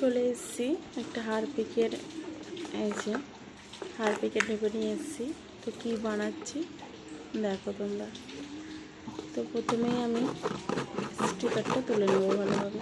চলে এসেছি একটা হারপিকের, এই যে হারপিকের ঢেপে নিয়ে এসেছি। তো কী বানাচ্ছি? দেখো তোমরা। তো প্রথমেই আমি স্টিকারটা তুলে নেব ভালোভাবে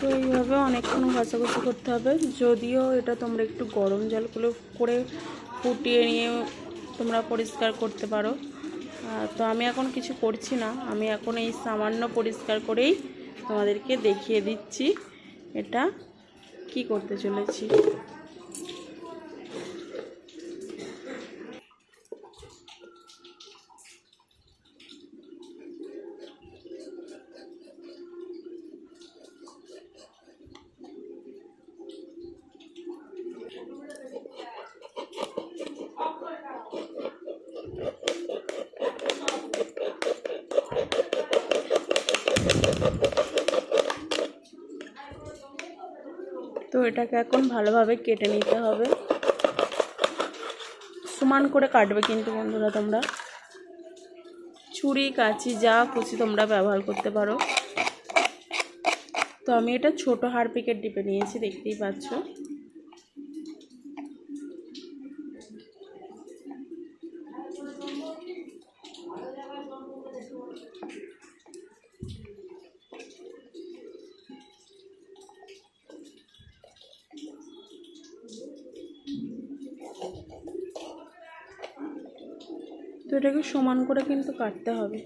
তো এইভাবে অনেকক্ষণ ঘষাঘষি করতে হবে। যদিও এটা তোমরা একটু গরম জল করে ফুটিয়ে নিয়ে তোমরা পরিষ্কার করতে পারো। তো আমি এখন কিছু করছি না। আমি এখন এই সামান্য পরিষ্কার করেই তোমাদেরকে দেখিয়ে দিচ্ছি এটা কি করতে চলেছি তো এটাকে এখন ভালোভাবে কেটে নিতে হবে। সমান করে কাটবে কিন্তু বন্ধুরা তোমরা। ছুরি, কাঁচি, যা খুশি তোমরা ব্যবহার করতে পারো। তো আমি এটা ছোট হারপিকের ডিপে নিয়েছি, দেখতেই পাচ্ছ। তো এটাকে সমান করে কিন্তু কাটতে হবে।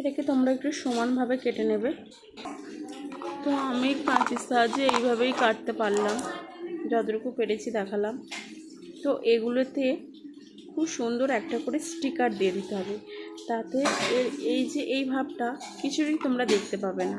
এটাকে তোমরা একটু সমানভাবে কেটে নেবে। তো আমি কাঁচির সাহায্যে এইভাবেই কাটতে পারলাম, যতটুকু পেরেছি দেখালাম। তো এগুলোতে খুব সুন্দর একটা করে স্টিকার দিয়ে দিতে হবে, তাতে এই যে এই ভাবটা কিছুরই তোমরা দেখতে পাবে না।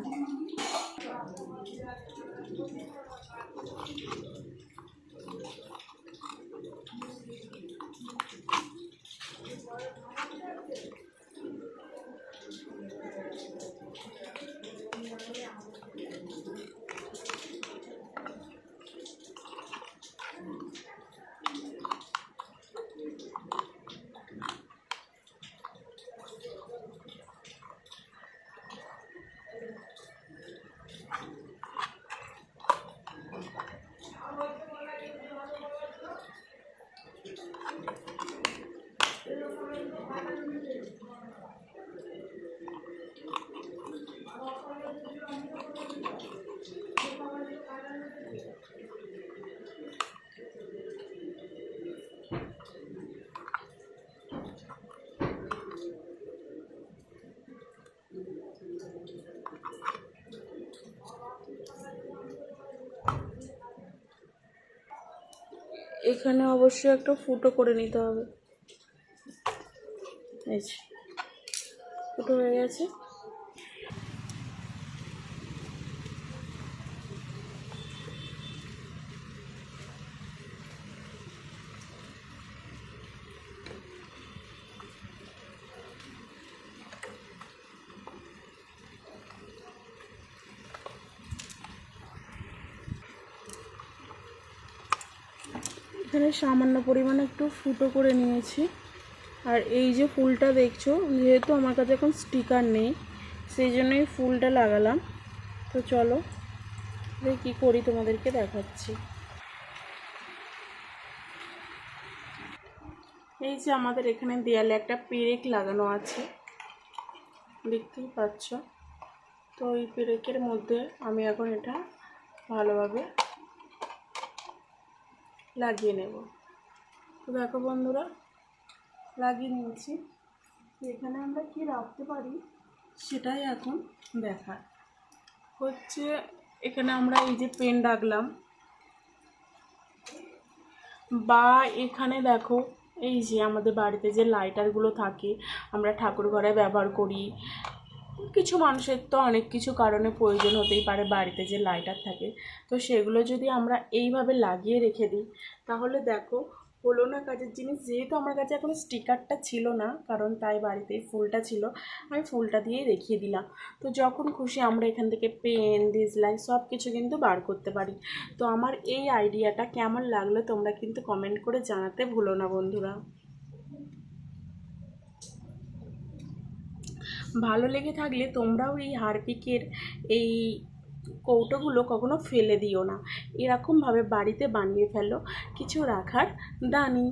এখানে অবশ্যই একটা ফুটো করে নিতে হবে। ফুটো হয়ে গেছে। এখানে সামান্য পরিমাণে একটু ফুটো করে নিয়েছি। আর এই যে ফুলটা দেখছ, যেহেতু আমার কাছে এখন স্টিকার নেই, সেই জন্যই ফুলটা লাগালাম। তো চলো কী করি, তোমাদেরকে দেখাচ্ছি। এই যে আমাদের এখানে দেয়ালে একটা পেরেক লাগানো আছে, দেখতেই পাচ্ছ। তো এই পেরেকের মধ্যে আমি এখন এটা ভালোভাবে লাগিয়ে নেব। তো দেখো বন্ধুরা, লাগিয়ে নিয়েছি। এখানে আমরা কি রাখতে পারি সেটাই এখন দেখার। হচ্ছে এখানে আমরা এই যে পেন রাখলাম। বা এখানে দেখো, এই যে আমাদের বাড়িতে যে লাইটারগুলো থাকে, আমরা ঠাকুর ঘরে ব্যবহার করি। কিছু মানুষের তো অনেক কিছু কারণে প্রয়োজন হতেই পারে বাড়িতে যে লাইটার থাকে। তো সেগুলো যদি আমরা এইভাবে লাগিয়ে রেখে দিই, তাহলে দেখো হলো না কাজের জিনিস। যেহেতু আমার কাছে এখন স্টিকারটা ছিল না, কারণ তাই বাড়িতে ফুলটা ছিল, আমি ফুলটা দিয়েই রেখে দিলাম। তো যখন খুশি আমরা এখান থেকে পেন ডিসলাইন সব কিছু কিন্তু বার করতে পারি। তো আমার এই আইডিয়াটা কেমন লাগল তোমরা কিন্তু কমেন্ট করে জানাতে ভুলো না বন্ধুরা। ভালো লেগে থাকলে তোমরাও এই হারপিকের এই কৌটোগুলো কখনো ফেলে দিও না। এরকমভাবে বাড়িতে বানিয়ে ফেলো। কিছু রাখার দানি।